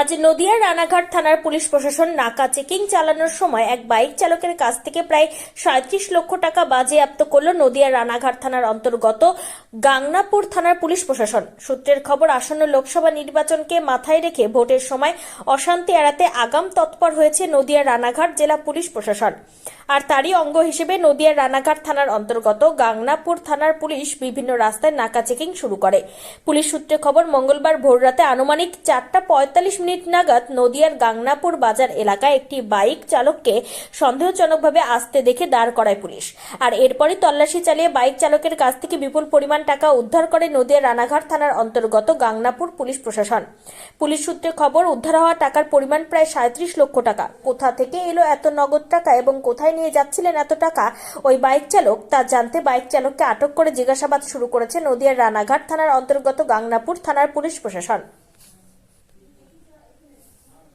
আজ নদিয়ার রানাঘাট থানার পুলিশ প্রশাসন নাকা চেকিং চালানোর সময় এক বাইক চালকের কাছ থেকে প্রায় সাঁত্রিশ লক্ষ টাকা বাজেয়াপ্ত করল নদিয়ার রানাঘাট থানার অন্তর্গত গাংনাপুর থানার পুলিশ প্রশাসন। সূত্রের খবর, আসন্ন লোকসভা নির্বাচনকে মাথায় রেখে ভোটের সময় অশান্তি এড়াতে আগাম তৎপর হয়েছে নদিয়ার রানাঘাট জেলা পুলিশ প্রশাসন। আর তারই অঙ্গ হিসেবে নদিয়ার রানাঘাট থানার অন্তর্গত গাংনাপুর থানার পুলিশ বিভিন্ন রাস্তায় নাকা চেকিং শুরু করে। পুলিশ সূত্রে খবর, মঙ্গলবার ভোররাতে আনুমানিক চারটা পঁয়তাল্লিশ মিনিট নাগাদ নদিয়ার গাংনাপুর বাজার এলাকায় একটি বাইক চালককে সন্দেহজনকভাবে আসতে দেখে দাঁড় করায় পুলিশ। আর এরপরই তল্লাশি চালিয়ে বাইক চালকের কাছ থেকে বিপুল পরিমাণ টাকা উদ্ধার করে নদিয়ার রানাঘাট থানার অন্তর্গত গাংনাপুর পুলিশ প্রশাসন। পুলিশ সূত্রে খবর, উদ্ধার হওয়া টাকার পরিমাণ প্রায় সাঁত্রিশ লক্ষ টাকা। কোথা থেকে এলো এত নগদ টাকা এবং কোথায় নিয়ে যাচ্ছিলেন এত টাকা, ওই বাইক চালক তা জানতে বাইক চালককে আটক করে জিজ্ঞাসাবাদ শুরু করেছে নদিয়ার রানাঘাট থানার অন্তর্গত গাংনাপুর থানার পুলিশ প্রশাসন।